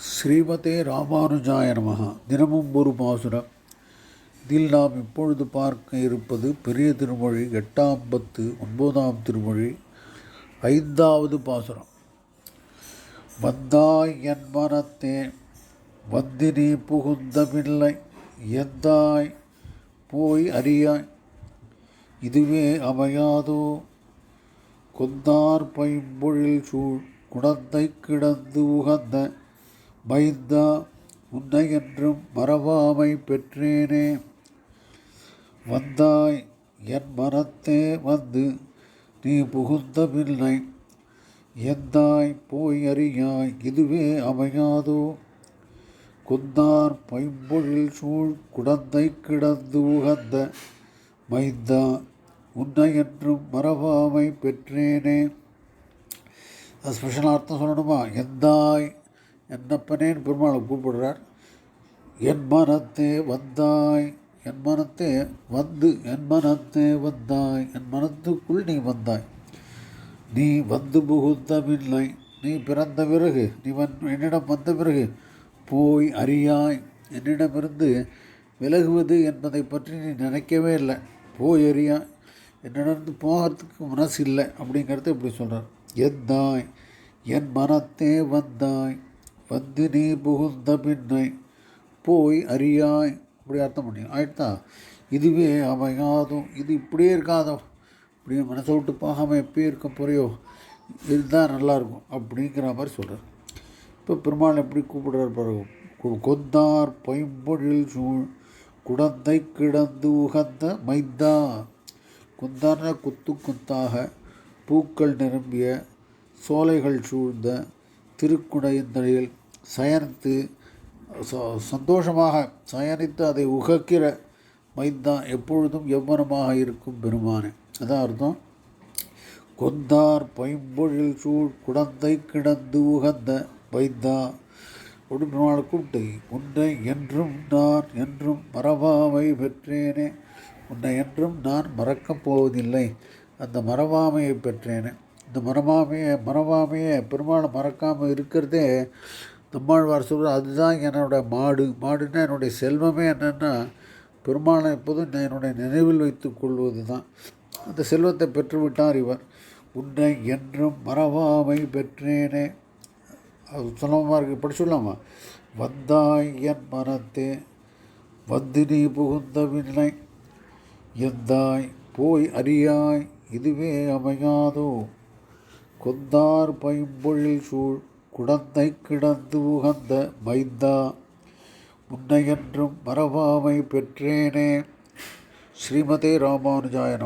ஸ்ரீமதே ராமானுஜாய நமஹ. தினமும் ஒரு பாசுரம் இதில் நாம் இப்பொழுது பார்க்க இருப்பது பெரிய திருமொழி எட்டாம் பத்து ஒன்பதாம் திருமொழி ஐந்தாவது பாசுரம். வந்தாய் என் மனத்தே வந்தினி புகுந்தமில்லை எந்தாய் போய் அறியாய்? இதுவே அமையாதோ? கொந்தார் பைம்பொழில் சூழ் குடந்தை கிடந்து உகந்த மைந்தா உன்னை என்றும் மறவாமை பெற்றேனே. வந்தாய் என் மனத்தே வந்து நீ புகுந்தமில்லை எந்தாய் போய் அறியாய் இதுவே அமையாதோ. குந்தார் பைம்பொழில் சூழ் குடந்தை கிடந்து உகந்த மைந்தா உன்னை என்றும் மறவாமை பெற்றேனே. அது ஸ்பெஷல் அர்த்தம் சொல்லணுமா? எந்தாய் என்னப்பனேன்னு பெருமாளை கூப்பிடுறார். என் மனத்தே வந்தாய் என் மனத்தே வந்து என் மனத்தே வந்தாய் என் மனத்துக்குள் நீ வந்தாய். நீ வந்து புகுந்தமில்லை நீ பிறந்த பிறகு நீ வந் என்னிடம் வந்த பிறகு போய் அறியாய். என்னிடமிருந்து விலகுவது என்பதை பற்றி நீ நினைக்கவே இல்லை. போய் அறியாய். என்னிடமிருந்து போகிறதுக்கு மனசு இல்லை அப்படிங்கிறது இப்படி சொல்கிறார் எந்தாய் என் மனத்தே வந்தாய் வந்து நீ புகுந்த பின்னை போய் அறியாய். இப்படி அர்த்தம் முடியும் ஆயிட்டா இதுவே அமையாதும். இது இப்படியே இருக்காதோ? இப்படியே மனசை விட்டு போகாமல் எப்பயே இருக்க போறியோ? இதுதான் நல்லாயிருக்கும் அப்படிங்கிற மாதிரி சொல்கிறார் இப்போ பெருமாள் எப்படி கூப்பிடுறார் பிறகு கொந்தார் பைம்பொழில் சூழ் குடந்தை கிடந்து உகந்த மைந்தா. குந்தான குத்து குத்தாக பூக்கள் நிரம்பிய சோலைகள் சூழ்ந்த திருக்குடையந்தழில் சயனித்து சோ சந்தோஷமாக சயனித்து அதை உகக்கிற மைந்தான் எப்பொழுதும் எவ்வனமாக இருக்கும் பெருமானே. அதான் அர்த்தம். கொந்தார் பைம்பொழில் சூழ் குடந்தை கிடந்து உகந்த வைத்தா ஒரு பெருமாளை உன்னை என்றும் நான் என்றும் மறவாமை பெற்றேனே. உன்னை என்றும் நான் மறக்கப் போவதில்லை. அந்த மறவாமையை பெற்றேனே. இந்த மறவாமையை மறவாமையை பெருமாளை மறக்காமல் இருக்கிறதே நம்மாழ்வார் சொல்கிற அதுதான் என்னோட மாடு. மாடுன்னா என்னுடைய செல்வமே என்னென்னா பெருமாளை எப்போதும் நான் என்னுடைய நினைவில் வைத்துக் கொள்வது தான் அந்த செல்வத்தை பெற்றுவிட்டார் இவர். உன்னை என்றும் மறவாமை பெற்றேனே. அது சுலபமாக இருக்குது இப்படி சொல்லாமா? வந்தாய் என் மனத்தே வந்து நீ புகுந்த எந்தாய் போய் அறியாய் இதுவே அமையாதோ. கொந்தார் பைம்பொழில் சூழ் குடந்தை கிடந்து உகந்த மைந்தா உன்னையன்றும் மறவாமை பெற்றேனே. ஸ்ரீமதே ராமானுஜாய